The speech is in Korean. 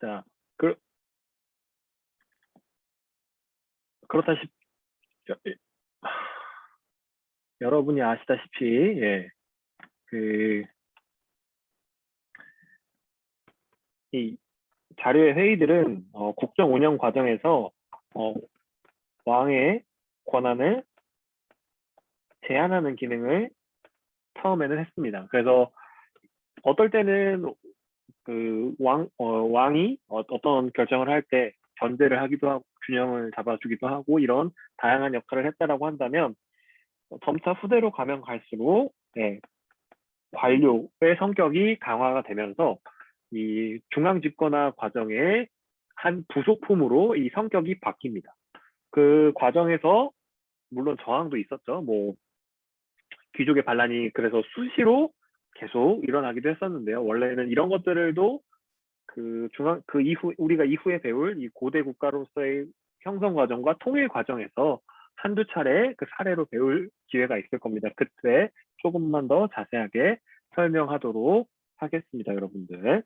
자, 그, 그렇다시, 여- 이- 하, 여러분이 아시다시피, 예, 그, 이 자료의 회의들은 어, 국정 운영 과정에서 어, 왕의 권한을 제한하는 기능을 처음에는 했습니다. 그래서 어떨 때는 그 왕, 어, 왕이 어, 어떤 결정을 할때 견제를 하기도 하고 균형을 잡아주기도 하고 이런 다양한 역할을 했다라고 한다면 어, 점차 후대로 가면 갈수록 예, 관료의 성격이 강화가 되면서 이 중앙 집권화 과정의 한 부속품으로 이 성격이 바뀝니다. 그 과정에서 물론 저항도 있었죠. 뭐 귀족의 반란이 그래서 수시로 계속 일어나기도 했었는데요. 원래는 이런 것들도 그 중앙 그 이후 우리가 이후에 배울 이 고대 국가로서의 형성 과정과 통일 과정에서 한두 차례 그 사례로 배울 기회가 있을 겁니다. 그때 조금만 더 자세하게 설명하도록 하겠습니다, 여러분들.